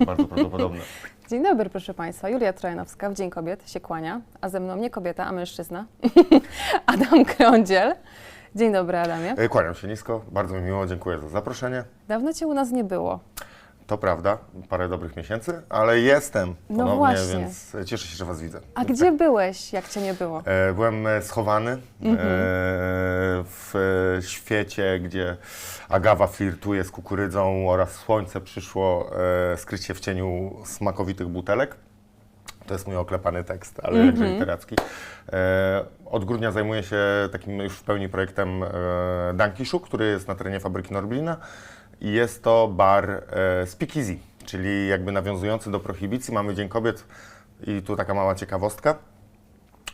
Bardzo prawdopodobne. Dzień dobry, proszę Państwa. Julia Trojanowska w Dzień Kobiet się kłania, a ze mną nie kobieta, a mężczyzna. Adam Krądziel. Dzień dobry, Adamie. E, Kłaniam się nisko, bardzo mi miło, dziękuję za zaproszenie. Dawno Cię u nas nie było. To prawda, parę dobrych miesięcy, ale jestem No ponownie, właśnie. więc cieszę się, że Was widzę. A gdzie byłeś, jak Cię nie było? E, Byłem e, schowany Mhm. e, w e, świecie, gdzie agawa flirtuje z kukurydzą oraz słońce przyszło e, skryć się w cieniu smakowitych butelek. To jest mój oklepany tekst, ale Mhm. jakże literacki. E, od grudnia zajmuję się takim już w pełni projektem e, Dankishu, który jest na terenie fabryki Norblina. I jest to bar e, Speakeasy, czyli jakby nawiązujący do prohibicji. Mamy Dzień Kobiet i tu taka mała ciekawostka.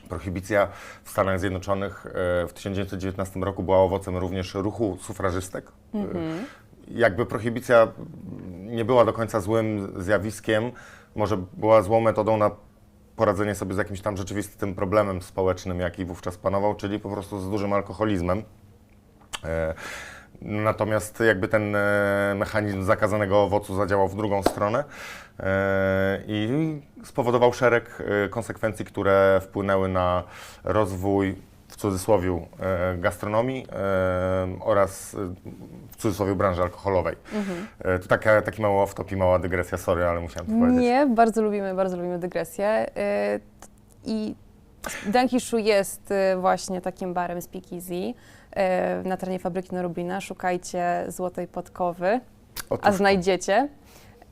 Prohibicja w Stanach Zjednoczonych e, w 1919 roku była owocem również ruchu sufrażystek. E, Jakby prohibicja nie była do końca złym zjawiskiem, może była złą metodą na poradzenie sobie z jakimś tam rzeczywistym problemem społecznym, jaki wówczas panował, czyli po prostu z dużym alkoholizmem. E, Natomiast jakby ten e, mechanizm zakazanego owocu zadziałał w drugą stronę e, i spowodował szereg e, konsekwencji, które wpłynęły na rozwój w cudzysłowie gastronomii oraz w cudzysłowie branży alkoholowej. E, To taka, taki mały off-top i mała dygresja, sorry, ale musiałem to powiedzieć. Nie, bardzo lubimy, bardzo lubimy dygresję. I Dankishu jest właśnie takim barem Speakeasy na terenie fabryki Norublina. Szukajcie złotej podkowy, a Otóż, znajdziecie.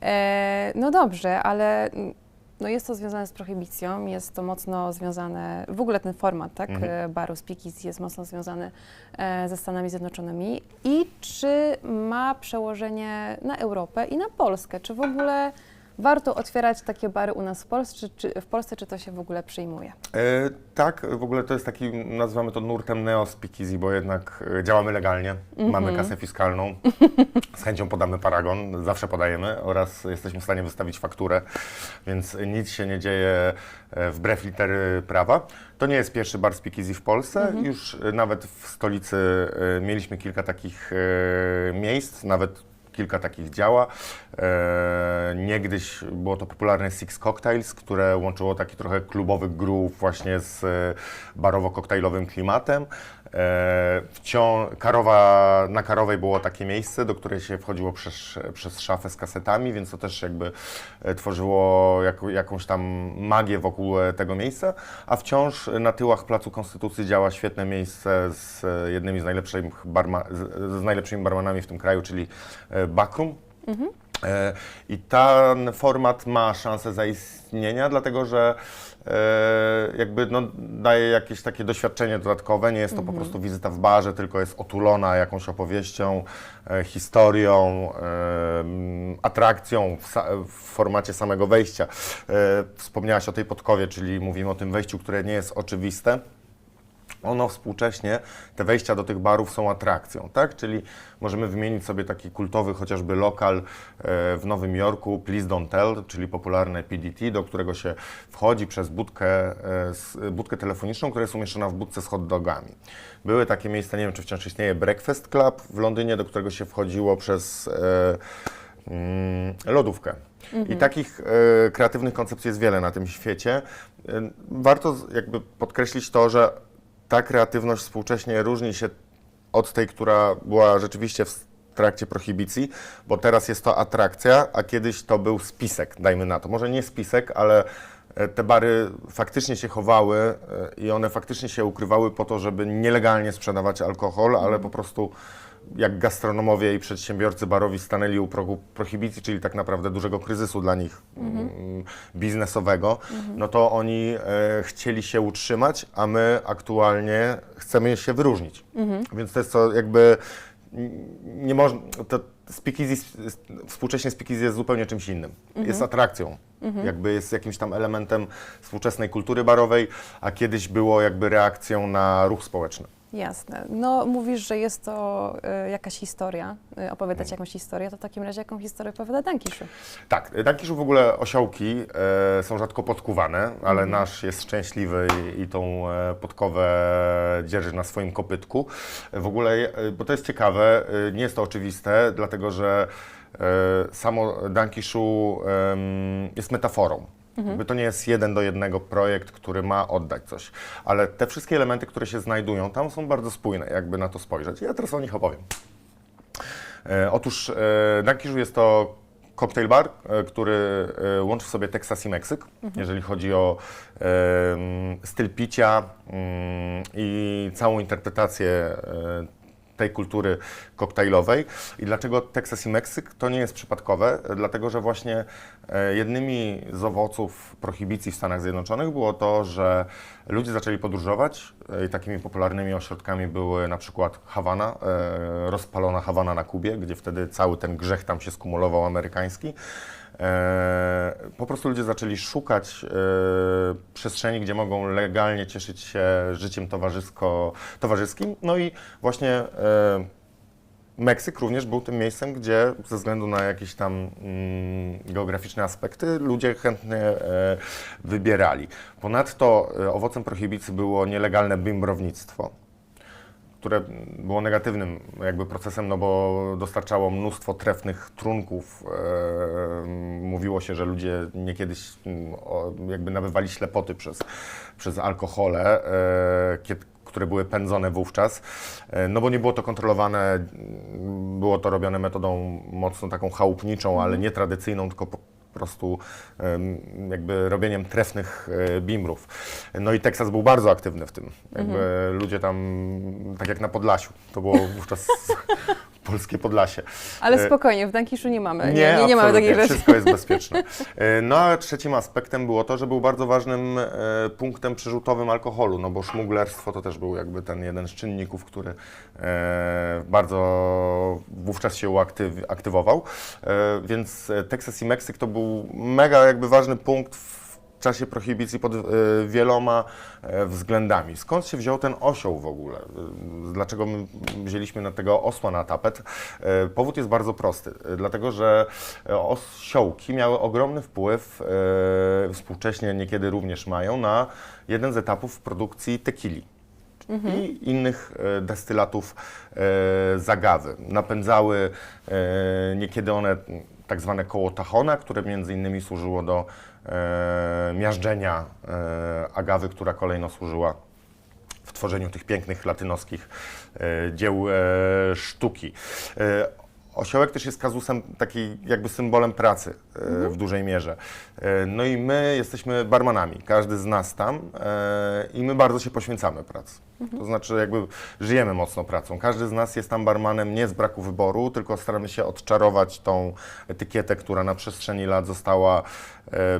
E, No dobrze, ale mm, no jest to związane z prohibicją, jest to mocno związane, w ogóle ten format tak, Mhm. e, baru Speakeasy jest mocno związany e, ze Stanami Zjednoczonymi. I czy ma przełożenie na Europę i na Polskę? Czy w ogóle warto otwierać takie bary u nas w Polsce, czy, w Polsce, czy to się w ogóle przyjmuje? E, tak, w ogóle to jest taki, nazywamy to nurtem neo-speakeasy, bo jednak e, działamy legalnie, mamy kasę fiskalną, z chęcią podamy paragon, zawsze podajemy oraz jesteśmy w stanie wystawić fakturę, więc nic się nie dzieje e, wbrew litery prawa. To nie jest pierwszy bar speakeasy w Polsce, już e, nawet w stolicy mieliśmy kilka takich miejsc, nawet kilka takich działa. E, niegdyś było to popularne Six Cocktails, które łączyło taki trochę klubowy groove właśnie z e, barowo-koktajlowym klimatem. E, wciąż, Karowa, na Karowej było takie miejsce, do której się wchodziło przez, przez szafę z kasetami, więc to też jakby e, tworzyło jak, jakąś tam magię wokół e, tego miejsca, a wciąż na tyłach Placu Konstytucji działa świetne miejsce z jednymi z barma, z, z najlepszymi barmanami w tym kraju, czyli Backroom. E, I ten format ma szansę zaistnienia, e, że e, jakby no, daje jakieś takie doświadczenie dodatkowe. Nie jest to po prostu wizyta w barze, tylko jest otulona jakąś opowieścią, e, historią, e, atrakcją w, w formacie samego wejścia. E, wspomniałaś o tej podkowie, czyli mówimy o tym wejściu, które nie jest oczywiste ono współcześnie, te wejścia do tych barów są atrakcją, tak? Czyli możemy wymienić sobie taki kultowy chociażby lokal e, w Nowym Jorku, Please Don't Tell, czyli popularne PDT, do którego się wchodzi przez budkę, e, budkę telefoniczną, która jest umieszczona w budce z hot dogami. Były takie miejsca, nie wiem czy wciąż istnieje, Breakfast Club w Londynie, do którego się wchodziło przez e, mm, lodówkę. I takich e, kreatywnych koncepcji jest wiele na tym świecie. E, warto jakby podkreślić to, że ta kreatywność współcześnie różni się od tej, która była rzeczywiście w trakcie prohibicji, bo teraz jest to atrakcja, a kiedyś to był spisek, dajmy na to. Może nie spisek, ale e, te bary faktycznie się chowały e, i one faktycznie się ukrywały po to, żeby nielegalnie sprzedawać alkohol, ale po prostu jak gastronomowie i przedsiębiorcy barowi stanęli u progu prohibicji, czyli tak naprawdę dużego kryzysu dla nich mm, biznesowego, no to oni e, chcieli się utrzymać, a my aktualnie chcemy się wyróżnić. Więc to jest to jakby nie można, to speakeasy, współcześnie speakeasy jest zupełnie czymś innym. Jest atrakcją. Jakby jest jakimś tam elementem współczesnej kultury barowej, a kiedyś było jakby reakcją na ruch społeczny. Jasne. No mówisz, że jest to y, jakaś historia, y, opowiadać jakąś historię, to w takim razie jaką historię opowiada Dankishu? Tak, Dankiszu w ogóle osiołki e, są rzadko podkuwane, ale nasz jest szczęśliwy i, i tą podkowę dzierży na swoim kopytku. W ogóle, e, bo to jest ciekawe, e, nie jest to oczywiste, dlatego że samo Danki Shu em, jest metaforą. Jakby to nie jest jeden do jednego projekt, który ma oddać coś, ale te wszystkie elementy, które się znajdują tam są bardzo spójne, jakby na to spojrzeć. Ja teraz o nich opowiem. E, otóż e, Dankishu jest to cocktail bar, e, który e, łączy w sobie Teksas i Meksyk, jeżeli chodzi o e, styl picia mm, i całą interpretację e, tej kultury koktajlowej. I dlaczego Teksas i Meksyk? To nie jest przypadkowe, dlatego że właśnie e, jednymi z owoców prohibicji w Stanach Zjednoczonych było to, że ludzie zaczęli podróżować e, i takimi popularnymi ośrodkami były na przykład Hawana, e, rozpalona Hawana na Kubie, gdzie wtedy cały ten grzech tam się skumulował amerykański. E, po prostu ludzie zaczęli szukać e, przestrzeni, gdzie mogą legalnie cieszyć się życiem towarzysko, towarzyskim. No i właśnie e, Meksyk również był tym miejscem, gdzie ze względu na jakieś tam mm, geograficzne aspekty ludzie chętnie e, wybierali. Ponadto e, owocem prohibicji było nielegalne bimbrownictwo które było negatywnym jakby procesem, no bo dostarczało mnóstwo trefnych trunków. E, mówiło się, że ludzie niekiedyś mm, jakby nabywali ślepoty przez, przez alkohole, e, które były pędzone wówczas, e, no bo nie było to kontrolowane, m, było to robione metodą mocno taką chałupniczą, ale nie tradycyjną, tylko prostu jakby robieniem trefnych e, bimbrów. No i Teksas był bardzo aktywny w tym. Jakby ludzie tam, tak jak na Podlasiu, to było wówczas polskie Podlasie. Ale E, spokojnie, w Dankiszu nie mamy. Nie, Nie, nie, nie mamy takich rzeczy. wszystko jest bezpieczne. E, No a trzecim aspektem było to, że był bardzo ważnym e, punktem przyrzutowym alkoholu, no bo szmuglerstwo to też był jakby ten jeden z czynników, który bardzo wówczas się aktywował. Więc Teksas i Meksyk to był mega jakby ważny punkt w czasie prohibicji pod e, wieloma e, względami. Skąd się wziął ten osioł w ogóle? E, Dlaczego my wzięliśmy na tego osła na tapet? Powód jest bardzo prosty, dlatego że osiołki miały ogromny wpływ, współcześnie niekiedy również mają, na jeden z etapów produkcji tequili i innych e, destylatów e, zagawy. Napędzały e, niekiedy one tak zwane koło Tahona, które między innymi służyło do miażdżenia agawy, która kolejno służyła w tworzeniu tych pięknych latynoskich dzieł sztuki. Osiołek też jest kazusem, taki jakby symbolem pracy e, w dużej mierze. E, no i my jesteśmy barmanami, każdy z nas tam e, i my bardzo się poświęcamy pracy. To znaczy jakby żyjemy mocno pracą. Każdy z nas jest tam barmanem nie z braku wyboru, tylko staramy się odczarować tą etykietę, która na przestrzeni lat została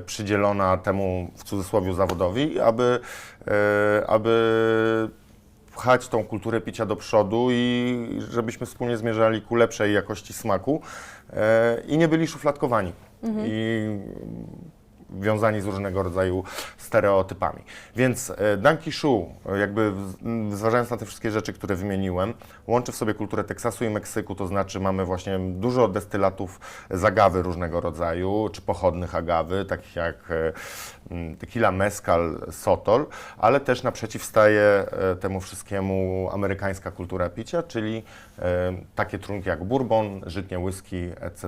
przydzielona temu w cudzysłowie zawodowi, aby, aby pchać tą kulturę picia do przodu i żebyśmy wspólnie zmierzali ku lepszej jakości smaku e, i nie byli szufladkowani i wiązani z różnego rodzaju stereotypami. Więc e, Danki Shu, e, jakby zważając na te wszystkie rzeczy, które wymieniłem, łączy w sobie kulturę Teksasu i Meksyku, to znaczy mamy właśnie dużo destylatów z agawy różnego rodzaju, czy pochodnych agawy, takich jak e, tequila, mezcal, sotol, ale też naprzeciw staje e, temu wszystkiemu amerykańska kultura picia, czyli e, takie trunki jak bourbon, żytnie whisky, etc.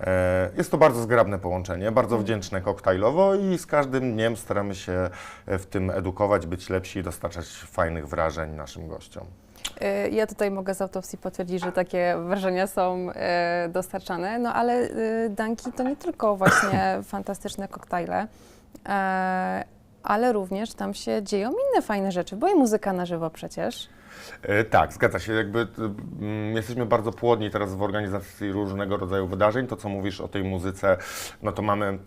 E, Jest to bardzo zgrabne połączenie, bardzo wdzięczne koktajlowo i z każdym dniem staramy się w tym edukować, być lepsi i dostarczać fajnych wrażeń naszym gościom. Ja tutaj mogę z autopsji potwierdzić, że takie wrażenia są dostarczane, no ale Danki to nie tylko właśnie fantastyczne koktajle, ale również tam się dzieją inne fajne rzeczy, bo i muzyka na żywo przecież. E, Tak, zgadza się. Jakby t- mm, jesteśmy bardzo płodni teraz w organizacji różnego rodzaju wydarzeń. To, co mówisz o tej muzyce, no to mamy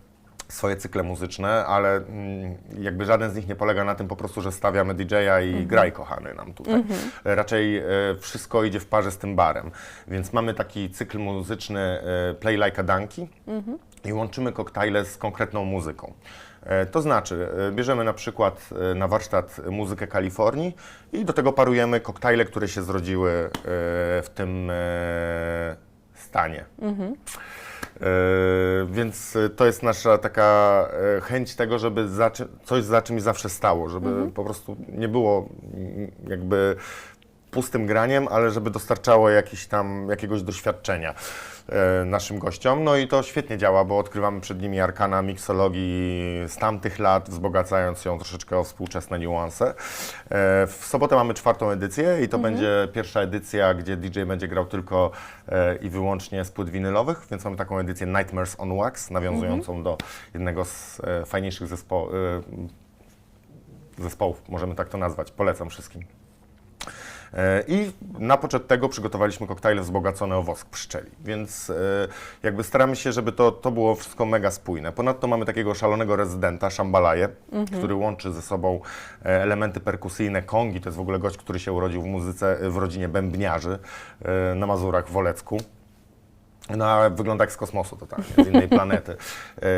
swoje cykle muzyczne, ale mm, jakby żaden z nich nie polega na tym po prostu, że stawiamy DJ-a i graj kochany nam tutaj. E, Raczej e, wszystko idzie w parze z tym barem. Więc mamy taki cykl muzyczny e, Play Like a Danki i łączymy koktajle z konkretną muzyką. E, To znaczy, e, bierzemy na przykład e, na warsztat muzykę Kalifornii i do tego parujemy koktajle, które się zrodziły w tym stanie. E, Więc to jest nasza taka chęć tego, żeby za coś za czymś zawsze stało, żeby po prostu nie było jakby pustym graniem, ale żeby dostarczało jakiś tam, jakiegoś doświadczenia e, naszym gościom. No i to świetnie działa, bo odkrywamy przed nimi arkana miksologii z tamtych lat, wzbogacając ją troszeczkę o współczesne niuanse. E, w sobotę mamy czwartą edycję i to będzie pierwsza edycja, gdzie DJ będzie grał tylko e, i wyłącznie z płyt winylowych, więc mamy taką edycję Nightmares on Wax, nawiązującą do jednego z fajniejszych zespo- zespołów, możemy tak to nazwać. Polecam wszystkim. E, I na poczet tego przygotowaliśmy koktajle wzbogacone o wosk pszczeli, więc e, jakby staramy się, żeby to, to było wszystko mega spójne. Ponadto mamy takiego szalonego rezydenta, Shambalaje, który łączy ze sobą e, elementy perkusyjne. Kongi to jest w ogóle gość, który się urodził w muzyce, w rodzinie bębniarzy na Mazurach w Olecku. No, wygląda jak z kosmosu totalnie, z innej planety.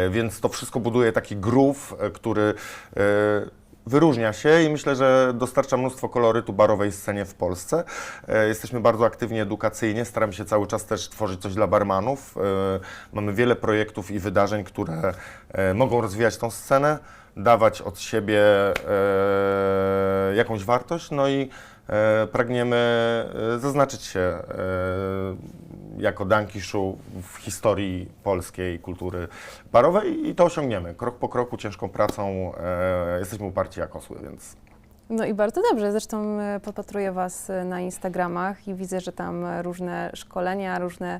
Więc to wszystko buduje taki e, który wyróżnia się i myślę, że dostarcza mnóstwo kolorytu barowej scenie w Polsce. E, Jesteśmy bardzo aktywni edukacyjnie, staramy się cały czas też tworzyć coś dla barmanów. E, Mamy wiele projektów i wydarzeń, które e, mogą rozwijać tą scenę, dawać od siebie jakąś wartość, no i pragniemy zaznaczyć się jako Dankiszu w historii polskiej kultury barowej i to osiągniemy. Krok po kroku, ciężką pracą. E, jesteśmy uparci jak osły, więc No i bardzo dobrze. Zresztą e, podpatruję Was e, na Instagramach i widzę, że tam e, różne szkolenia, różne,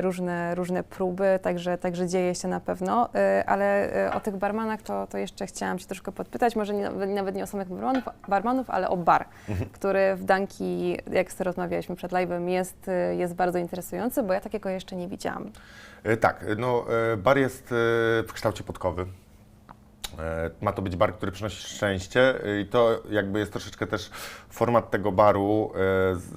różne, różne próby, także, także dzieje się na pewno. Ale o tych barmanach to, to jeszcze chciałam się troszkę podpytać, może nie, nawet nie o samych barmanów, barmanów ale o bar, który w Danki, jak sobie rozmawialiśmy przed live'em, jest, jest bardzo interesujący, bo ja takiego jeszcze nie widziałam. Tak, no, bar jest w kształcie podkowy. E, Ma to być bar, który przynosi szczęście e, i to jakby jest troszeczkę też format tego baru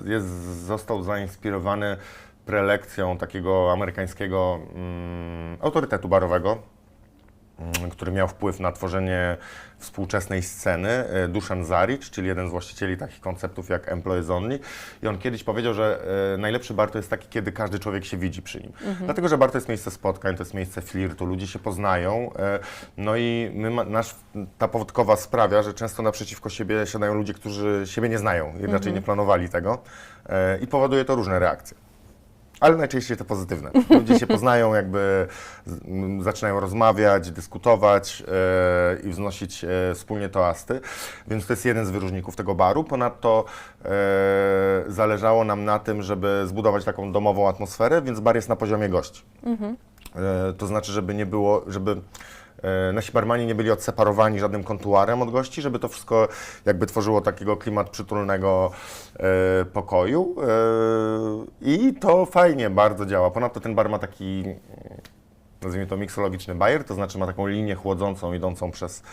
e, jest, został zainspirowany prelekcją takiego amerykańskiego mm, autorytetu barowego, który miał wpływ na tworzenie współczesnej sceny, e, Dusan Zaric, czyli jeden z właścicieli takich konceptów jak Employees Only. I on kiedyś powiedział, że e, najlepszy bar to jest taki, kiedy każdy człowiek się widzi przy nim. Dlatego, że bar to jest miejsce spotkań, to jest miejsce flirtu, ludzie się poznają. e, No i my, nasz, ta powodkowa sprawia, że często naprzeciwko siebie siadają ludzie, którzy siebie nie znają, inaczej nie planowali tego i powoduje to różne reakcje. Ale najczęściej te pozytywne. Ludzie się poznają, jakby z- m, zaczynają rozmawiać, dyskutować e, i wznosić e, wspólnie toasty. Więc to jest jeden z wyróżników tego baru. Ponadto e, zależało nam na tym, żeby zbudować taką domową atmosferę, więc bar jest na poziomie gości. E, to znaczy, żeby nie było, żeby nasi barmani nie byli odseparowani żadnym kontuarem od gości, żeby to wszystko jakby tworzyło takiego klimat przytulnego e, pokoju. E, I to fajnie bardzo działa. Ponadto ten bar ma taki, nazwijmy to miksologiczny bajer, to znaczy ma taką linię chłodzącą idącą przez,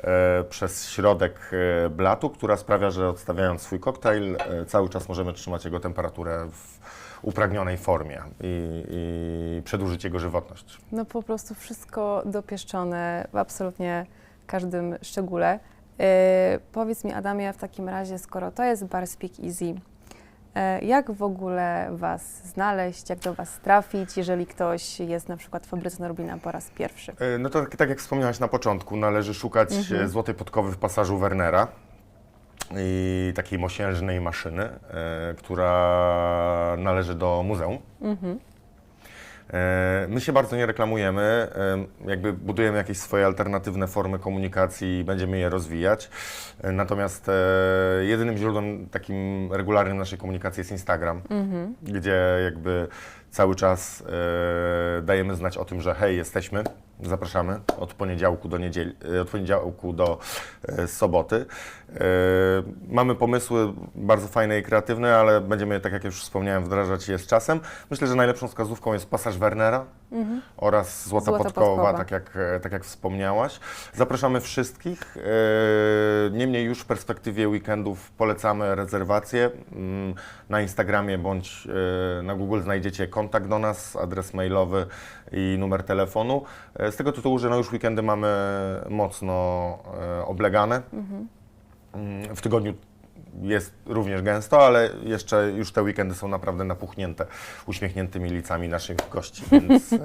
e, przez środek e, blatu, która sprawia, że odstawiając swój koktajl, e, cały czas możemy trzymać jego temperaturę w upragnionej formie i, i przedłużyć jego żywotność. No po prostu wszystko dopieszczone w absolutnie każdym szczególe. E, powiedz mi, Adamie, w takim razie, skoro to jest Bar Speak Easy, e, jak w ogóle Was znaleźć, jak do Was trafić, jeżeli ktoś jest na przykład w fabryce Norblina po raz pierwszy? E, No to tak, tak jak wspomniałaś na początku, należy szukać e, złotej podkowy w pasażu Wernera i takiej mosiężnej maszyny, e, która należy do muzeum. E, My się bardzo nie reklamujemy, e, jakby budujemy jakieś swoje alternatywne formy komunikacji i będziemy je rozwijać. Natomiast jedynym źródłem takim regularnym naszej komunikacji jest Instagram, gdzie jakby cały czas dajemy znać o tym, że hej, jesteśmy, zapraszamy od poniedziałku do niedzieli, e, od poniedziałku do e, soboty. E, Mamy pomysły bardzo fajne i kreatywne, ale będziemy je, tak jak już wspomniałem, wdrażać je z czasem. Myślę, że najlepszą wskazówką jest pasaż Wernera oraz Złota, Złota Podkowa, Podkowa. tak jak, tak jak wspomniałaś. Zapraszamy wszystkich. Niemniej już w perspektywie weekendów polecamy rezerwacje. Mm, Na Instagramie bądź na Google znajdziecie kontakt do nas, adres mailowy i numer telefonu. E, Z tego tytułu, że no już weekendy mamy mocno e, oblegane. Mm, W tygodniu jest również gęsto, ale jeszcze już te weekendy są naprawdę napuchnięte uśmiechniętymi licami naszych gości, więc e,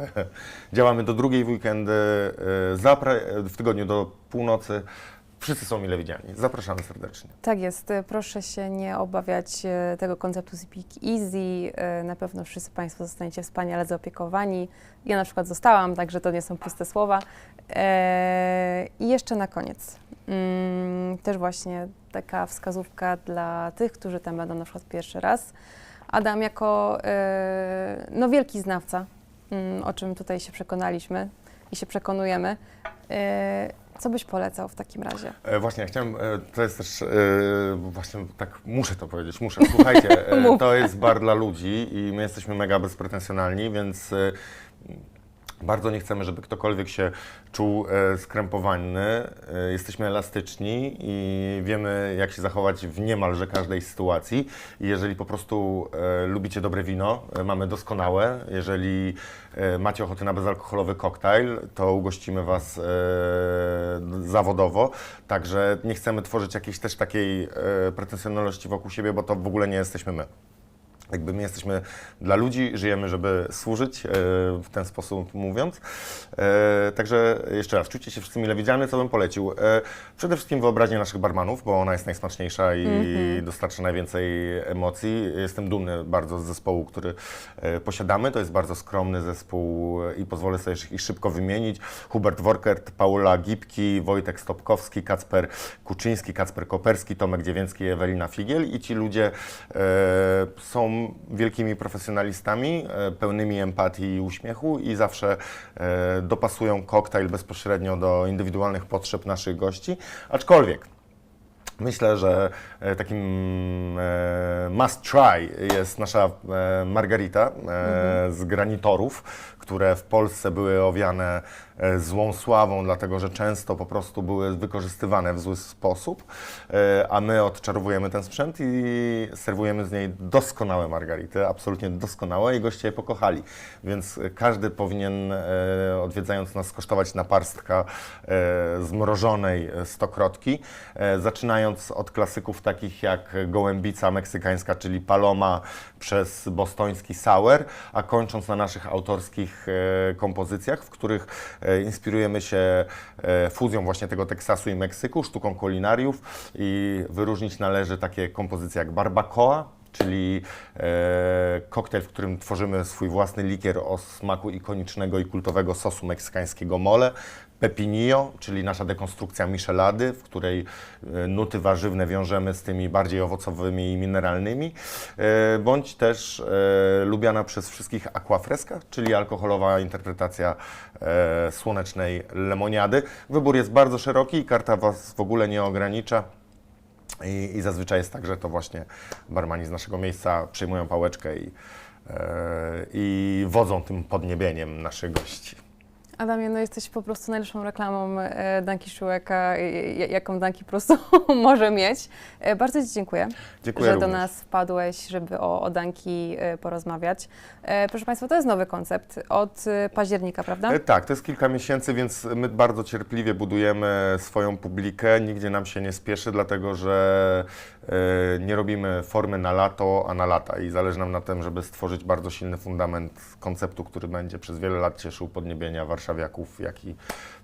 działamy do drugiej weekendy, e, zapra- w tygodniu do północy, Wszyscy są mile widziani. Zapraszamy serdecznie. Tak jest. Proszę się nie obawiać e, tego konceptu Speak Easy. E, Na pewno wszyscy Państwo zostaniecie wspaniale zaopiekowani. Ja na przykład zostałam, także to nie są puste słowa. E, I jeszcze na koniec. mm, Też właśnie taka wskazówka dla tych, którzy tam będą na przykład pierwszy raz. Adam jako no, wielki znawca, mm, o czym tutaj się przekonaliśmy i się przekonujemy. Co byś polecał w takim razie? E, właśnie, ja chciałem, e, to jest też, e, właśnie tak, muszę to powiedzieć, muszę. Słuchajcie, e, to jest bar dla ludzi i my jesteśmy mega bezpretensjonalni, więc e, bardzo nie chcemy, żeby ktokolwiek się czuł e, skrępowany. E, Jesteśmy elastyczni i wiemy, jak się zachować w niemalże każdej sytuacji. Jeżeli po prostu e, lubicie dobre wino, mamy doskonałe. Jeżeli macie ochotę na bezalkoholowy koktajl, to ugościmy Was zawodowo. Także nie chcemy tworzyć jakiejś też takiej pretensjonalności wokół siebie, bo to w ogóle nie jesteśmy my. Jakby my jesteśmy dla ludzi, żyjemy, żeby służyć, e, w ten sposób mówiąc. E, Także jeszcze raz, czujcie się wszyscy mile widziani, co bym polecił. E, Przede wszystkim wyobraźnię naszych barmanów, bo ona jest najsmaczniejsza i dostarcza najwięcej emocji. Jestem dumny bardzo z zespołu, który posiadamy. To jest bardzo skromny zespół i pozwolę sobie ich szybko wymienić. Hubert Workert, Paula Gipki, Wojtek Stopkowski, Kacper Kuczyński, Kacper Koperski, Tomek Dziewięcki Ewelina Figiel. I ci ludzie e, są wielkimi profesjonalistami, e, pełnymi empatii i uśmiechu i zawsze e, dopasują koktajl bezpośrednio do indywidualnych potrzeb naszych gości. Aczkolwiek Myślę, że e, takim must try jest nasza margarita e, z granitorów, które w Polsce były owiane e, złą sławą, dlatego że często po prostu były wykorzystywane w zły sposób, e, a my odczarowujemy ten sprzęt i serwujemy z niej doskonałe margarity, absolutnie doskonałe i goście je pokochali. Więc każdy powinien e, odwiedzając nas skosztować naparstka zmrożonej stokrotki, zaczynając od klasyków takich jak gołębica meksykańska, czyli paloma przez bostoński sour, a kończąc na naszych autorskich e, kompozycjach, w których e, inspirujemy się e, fuzją właśnie tego Teksasu i Meksyku, sztuką kulinariów i wyróżnić należy takie kompozycje jak barbacoa, czyli koktajl, w którym tworzymy swój własny likier o smaku ikonicznego i kultowego sosu meksykańskiego mole, pepinillo, czyli nasza dekonstrukcja michelady, w której e, nuty warzywne wiążemy z tymi bardziej owocowymi i mineralnymi, e, bądź też e, lubiana przez wszystkich aquafresca, czyli alkoholowa interpretacja słonecznej lemoniady. Wybór jest bardzo szeroki i karta Was w ogóle nie ogranicza. I, I zazwyczaj jest tak, że to właśnie barmani z naszego miejsca przyjmują pałeczkę i, i wodzą tym podniebieniem naszych gości. Adamie, no jesteś po prostu najlepszą reklamą e, Danki Szułeka, e, jaką Danki po prostu może mieć. E, bardzo Ci dziękuję, Dziękuję że do również. nas wpadłeś, żeby o, o Danki e, porozmawiać. E, proszę Państwa, to jest nowy koncept od e, października, prawda? E, Tak, to jest kilka miesięcy, więc my bardzo cierpliwie budujemy swoją publikę. Nigdzie nam się nie spieszy, dlatego że e, nie robimy formy na lato, a na lata. I zależy nam na tym, żeby stworzyć bardzo silny fundament konceptu, który będzie przez wiele lat cieszył podniebienia warszawiaków, jak i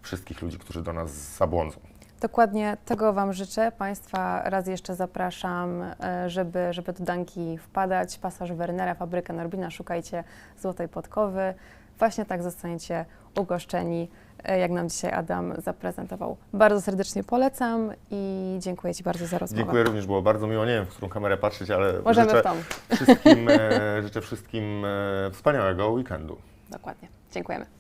wszystkich ludzi, którzy do nas zabłądzą. Dokładnie tego Wam życzę. Państwa raz jeszcze zapraszam, e, żeby, żeby do Danki wpadać. Pasaż Wernera, fabryka Norbina, szukajcie Złotej Podkowy. Właśnie tak zostaniecie ugoszczeni, e, jak nam dzisiaj Adam zaprezentował. Bardzo serdecznie polecam i dziękuję Ci bardzo za rozmowę. Dziękuję również, było bardzo miło. Nie wiem, w którą kamerę patrzeć, ale Możemy życzę w tą. wszystkim, e, życzę wszystkim wspaniałego weekendu. Dokładnie. Dziękujemy.